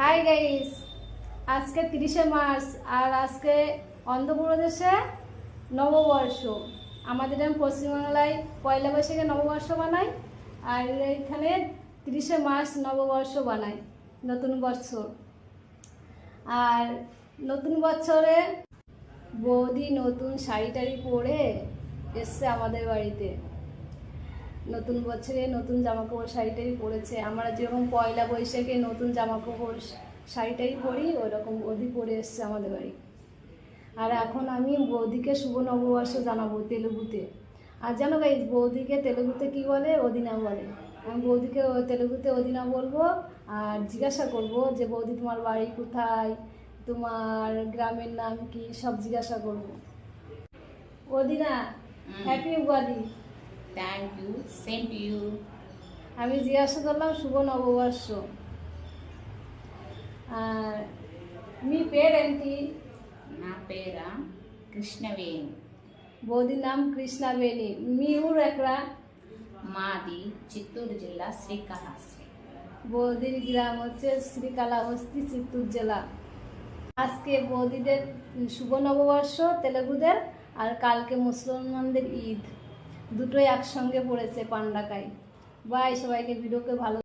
Hi guys আজকে তিরিশে March আর আজকে অন্ধ্রপ্রদেশে নববর্ষ। আমাদের এখানে পশ্চিমবাংলায় পয়লা বৈশাখে নববর্ষ বানায় আর এখানে তিরিশে মার্চ নববর্ষ বানায় নতুন বছর। আর নতুন বছরে বৌদি নতুন শাড়ি টাড়ি পরে এসছে আমাদের বাড়িতে। নতুন বছরে নতুন জামা কাপড় শাড়ি টাড়ি পরেছে। আমরা যেরকম পয়লা বৈশাখে নতুন জামা কাপড় শাড়ি টাড়ি পরি ওরকম বৌদি পরে এসছে আমাদের বাড়ি। আর এখন আমি বৌদিকে শুভ নববর্ষ জানাব তেলেগুতে। আর জানো গাই বৌদিকে তেলেগুতে কি বলে? অদিনা বলে। আমি বৌদিকে তেলেগুতে অদিনা বলব আর জিজ্ঞাসা করব যে বৌদি তোমার বাড়ি কোথায়? তোমার গ্রামের নাম কি? সব জিজ্ঞাসা করব। অদিনা happy Ugadi. Thank you. Same to you. আমি জিজ্ঞাসা করলাম শুভ নববর্ষ আর మీ పేరేంటి నా పేర కృష్ణవేణి బోధి నామ్ కృష్ణవేణి మీ ఊరు ఎక్కడ మాది చిత్తూరు జిల్లా శ్రీకాళహస్తి বৌদির গ্রাম হচ্ছে শ্রীকালাহস্তি চিত্তুর জেলা আজকে বৌদিদের শুভ নববর্ষ তেলেগুদের আর কালকে মুসলমানদের ঈদ দুটোই একসঙ্গে পড়েছে পান্ডাকায় বাই সবাইকে ভিডিওকে ভালো